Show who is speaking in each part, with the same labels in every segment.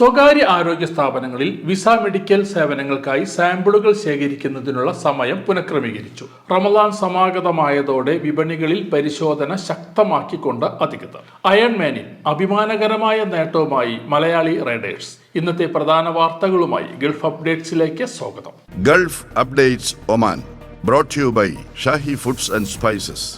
Speaker 1: സ്വകാര്യ ആരോഗ്യ സ്ഥാപനങ്ങളിൽ വിസ മെഡിക്കൽ സേവനങ്ങൾക്കായി സാമ്പിളുകൾ ശേഖരിക്കുന്നതിനുള്ള സമയം പുനഃക്രമീകരിച്ചു. റമദാൻ സമാഗതമായതോടെ വിപണികളിൽ പരിശോധന ശക്തമാക്കിക്കൊണ്ട് അധികൃതർ. അയൺമാനിൽ അഭിമാനകരമായ നേട്ടവുമായി മലയാളി റൈഡേഴ്സ്. ഇന്നത്തെ പ്രധാന വാർത്തകളുമായി ഗൾഫ് അപ്ഡേറ്റ്സിലേക്ക് സ്വാഗതം.
Speaker 2: Gulf Updates Oman brought you by Shahi Foods and Spices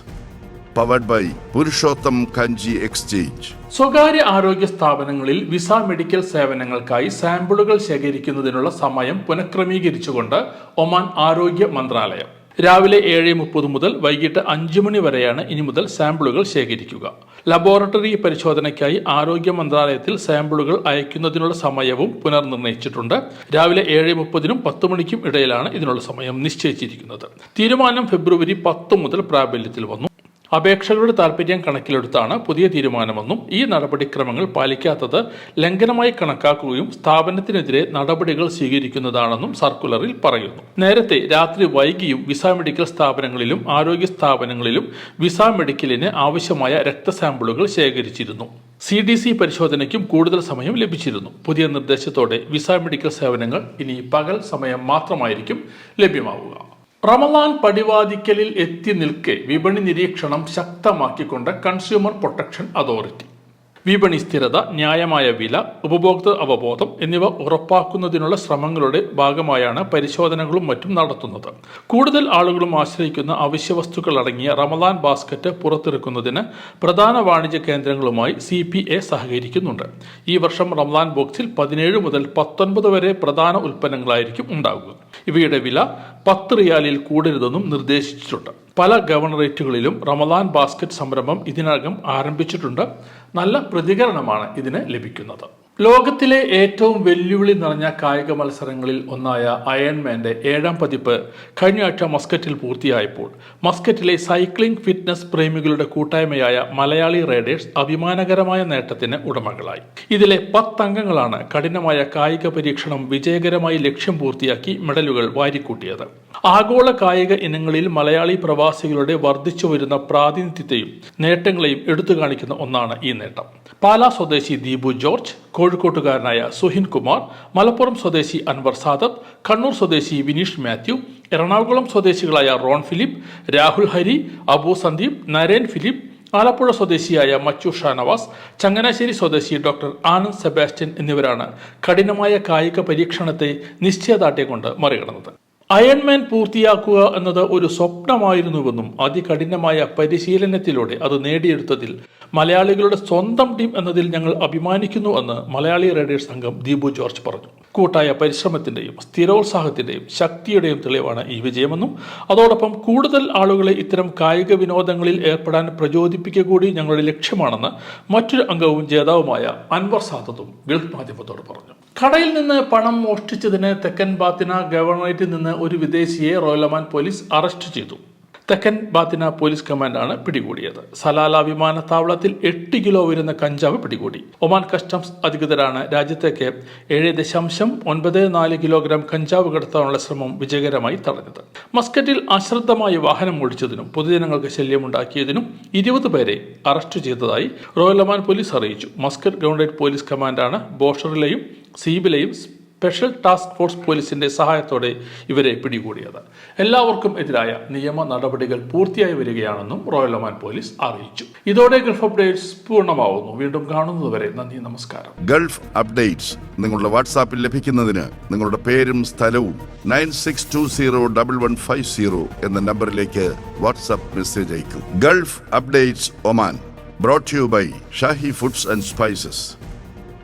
Speaker 2: powered by Purushottam Kanji Exchange
Speaker 1: സ്വകാര്യ ആരോഗ്യ സ്ഥാപനങ്ങളിൽ വിസ മെഡിക്കൽ സേവനങ്ങൾക്കായി സാമ്പിളുകൾ ശേഖരിക്കുന്നതിനുള്ള സമയം പുനഃക്രമീകരിച്ചുകൊണ്ട് ഒമാൻ ആരോഗ്യ മന്ത്രാലയം. രാവിലെ ഏഴ് മുപ്പത് മുതൽ വൈകിട്ട് അഞ്ചു മണി വരെയാണ് ഇനി മുതൽ സാമ്പിളുകൾ ശേഖരിക്കുക. ലബോറട്ടറി പരിശോധനയ്ക്കായി ആരോഗ്യ മന്ത്രാലയത്തിൽ സാമ്പിളുകൾ അയക്കുന്നതിനുള്ള സമയവും പുനർനിർണയിച്ചിട്ടുണ്ട്. രാവിലെ ഏഴ് മുപ്പതിനും പത്ത് മണിക്കും ഇടയിലാണ് ഇതിനുള്ള സമയം നിശ്ചയിച്ചിരിക്കുന്നത്. തീരുമാനം ഫെബ്രുവരി പത്ത് മുതൽ പ്രാബല്യത്തിൽ വന്നു. അപേക്ഷകരുടെ താൽപര്യം കണക്കിലെടുത്താണ് പുതിയ തീരുമാനമെന്നും ഈ നടപടിക്രമങ്ങൾ പാലിക്കാത്തത് ലംഘനമായി കണക്കാക്കുകയും സ്ഥാപനത്തിനെതിരെ നടപടികൾ സ്വീകരിക്കുന്നതാണെന്നും സർക്കുലറിൽ പറയുന്നു. നേരത്തെ രാത്രി വൈകിയും വിസ മെഡിക്കൽ സ്ഥാപനങ്ങളിലും ആരോഗ്യ സ്ഥാപനങ്ങളിലും വിസ മെഡിക്കലിന് ആവശ്യമായ രക്തസാമ്പിളുകൾ ശേഖരിച്ചിരുന്നു. സി ഡി സി പരിശോധനയ്ക്കും കൂടുതൽ സമയം ലഭിച്ചിരുന്നു. പുതിയ നിർദ്ദേശത്തോടെ വിസ മെഡിക്കൽ സേവനങ്ങൾ ഇനി പകൽ സമയം മാത്രമായിരിക്കും ലഭ്യമാവുക. റമലാൻ പടിവാതിക്കലിൽ എത്തി നിൽക്കെ വിപണി നിരീക്ഷണം ശക്തമാക്കിക്കൊണ്ട് കൺസ്യൂമർ പ്രൊട്ടക്ഷൻ അതോറിറ്റി വിപണി സ്ഥിരത ന്യായമായ വില ഉപഭോക്തൃ അവബോധം എന്നിവ ഉറപ്പാക്കുന്നതിനുള്ള ശ്രമങ്ങളുടെ ഭാഗമായാണ് പരിശോധനകളും മറ്റും നടത്തുന്നത്. കൂടുതൽ ആളുകളും ആശ്രയിക്കുന്ന അവശ്യവസ്തുക്കൾ അടങ്ങിയ റമദാൻ ബാസ്ക്കറ്റ് പുറത്തിറക്കുന്നതിന് പ്രധാന വാണിജ്യ കേന്ദ്രങ്ങളുമായി സി പി എ സഹകരിക്കുന്നുണ്ട്. ഈ വർഷം റമദാൻ ബോക്സിൽ പതിനേഴ് മുതൽ പത്തൊൻപത് വരെ പ്രധാന ഉൽപ്പന്നങ്ങളായിരിക്കും ഉണ്ടാകുക ഇവയുടെ വില പത്ത് റിയാലിൽ കൂടരുതെന്നും നിർദ്ദേശിച്ചിട്ടുണ്ട്. പല ഗവർണറേറ്റുകളിലും റമദാൻ ബാസ്ക്കറ്റ് സംരംഭം ഇതിനകം ആരംഭിച്ചിട്ടുണ്ട്. നല്ല പ്രതികരണമാണ് ഇതിന് ലഭിക്കുന്നത്. ലോകത്തിലെ ഏറ്റവും വെല്ലുവിളി നിറഞ്ഞ കായിക മത്സരങ്ങളിൽ ഒന്നായ അയൺമാന്റെ ഏഴാം പതിപ്പ് കഴിഞ്ഞ ആഴ്ച മസ്കറ്റിൽ പൂർത്തിയായപ്പോൾ മസ്കറ്റിലെ സൈക്ലിംഗ് ഫിറ്റ്നസ് പ്രേമികളുടെ കൂട്ടായ്മയായ മലയാളി റൈഡേഴ്സ് അഭിമാനകരമായ നേട്ടത്തിന് ഉടമകളായി. ഇതിലെ പത്തംഗങ്ങളാണ് കഠിനമായ കായിക പരീക്ഷണം വിജയകരമായി ലക്ഷ്യം പൂർത്തിയാക്കി മെഡലുകൾ വാരിക്കൂട്ടിയത്. ആഗോള കായിക ഇനങ്ങളിൽ മലയാളി പ്രവാസികളുടെ വർദ്ധിച്ചു വരുന്ന പ്രാതിനിധ്യത്തെയും നേട്ടങ്ങളെയും എടുത്തു കാണിക്കുന്ന ഒന്നാണ് ഈ നേട്ടം. പാലാ സ്വദേശി ദീപു ജോർജ് കോഴിക്കോട്ടുകാരനായ സുഹിൻ കുമാർ മലപ്പുറം സ്വദേശി അൻവർ സാദത്ത് കണ്ണൂർ സ്വദേശി വിനീഷ് മാത്യു എറണാകുളം സ്വദേശികളായ റോൺ ഫിലിപ്പ് രാഹുൽ ഹരി അബു സന്ദീപ് നരേൻ ഫിലിപ്പ് ആലപ്പുഴ സ്വദേശിയായ മച്ചു ഷാനവാസ് ചങ്ങനാശ്ശേരി സ്വദേശി ഡോക്ടർ ആനന്ദ് സെബാസ്റ്റ്യൻ എന്നിവരാണ് കഠിനമായ കായിക പരീക്ഷണത്തെ നിശ്ചയദാർഢ്യം കൊണ്ട് മറികടന്നത്. അയൺമാൻ പൂർത്തിയാക്കുക എന്നത് ഒരു സ്വപ്നമായിരുന്നുവെന്നും അതികഠിനമായ പരിശീലനത്തിലൂടെ അത് നേടിയെടുത്തതിൽ മലയാളികളുടെ സ്വന്തം ടീം എന്നതിൽ ഞങ്ങൾ അഭിമാനിക്കുന്നു എന്ന് മലയാളി റൈഡേഴ്സ് സംഘം ദീപു ജോർജ് പറഞ്ഞു. കൂട്ടായ പരിശ്രമത്തിന്റെയും സ്ഥിരോത്സാഹത്തിന്റെയും ശക്തിയുടെയും തെളിവാണ് ഈ വിജയമെന്നും അതോടൊപ്പം കൂടുതൽ ആളുകളെ ഇത്തരം കായിക വിനോദങ്ങളിൽ ഏർപ്പെടാൻ പ്രചോദിപ്പിക്കുക കൂടി ഞങ്ങളുടെ ലക്ഷ്യമാണെന്ന് മറ്റൊരു അംഗവും ജേതാവുമായ അൻവർ സാദത്തും ഗൾഫ് മാധ്യമത്തോട് പറഞ്ഞു. കടയിൽ നിന്ന് പണം മോഷ്ടിച്ചതിന് തെക്കൻ ബാത്തിന ഗവർണറേറ്റിൽ നിന്ന് ഒരു വിദേശിയെ റോയലമാൻ പോലീസ് അറസ്റ്റ് ചെയ്തു. തെക്കൻ ബാത്തിന പോലീസ് കമാൻഡാണ് പിടികൂടിയത്. സലാല വിമാനത്താവളത്തിൽ എട്ട് കിലോ വരുന്ന കഞ്ചാവ് പിടികൂടി. ഒമാൻ കസ്റ്റംസ് അധികൃതരാണ് രാജ്യത്തേക്ക് ഏഴ് ദശാംശം ഒൻപത് നാല് കിലോഗ്രാം കഞ്ചാവ് കടത്താനുള്ള ശ്രമം വിജയകരമായി തടഞ്ഞത്. മസ്കറ്റിൽ അശ്രദ്ധമായി വാഹനം ഓടിച്ചതിനും പൊതുജനങ്ങൾക്ക് ശല്യമുണ്ടാക്കിയതിനും ഇരുപത് പേരെ അറസ്റ്റ് ചെയ്തതായി റോയൽ ഒമാൻ പോലീസ് അറിയിച്ചു. മസ്കറ്റ് ഗവൺമെന്റ് പോലീസ് കമാൻഡാണ് ബോഷറിലെയും സീബിലെയും സ്പെഷ്യൽ ടാസ്ക് ഫോഴ്സ് പോലീസിന്റെ സഹായത്തോടെ ഇവരെ പിടികൂടിയത്. എല്ലാവർക്കും എതിരായ നിയമ നടപടികൾ പൂർത്തിയായി വരികയാണെന്നും റോയൽ ഒമാൻ പോലീസ് അറിയിച്ചു. ഇതോടെ ഗൾഫ് അപ്ഡേറ്റ്സ് പൂർണമാവുന്നു. വീണ്ടും കാണുന്നതുവരെ നന്ദി നമസ്കാരം.
Speaker 2: ഗൾഫ് അപ്ഡേറ്റ്സ് നിങ്ങളുടെ വാട്സാപ്പിൽ ലഭിക്കുന്നതിന് നിങ്ങളുടെ പേരും സ്ഥലവും nine six two zero double one five zero എന്ന നമ്പറിലേക്ക് വാട്സാപ്പ് മെസ്സേജ് അയക്കും. Gulf Updates Oman brought you by Shahi Foods and Spices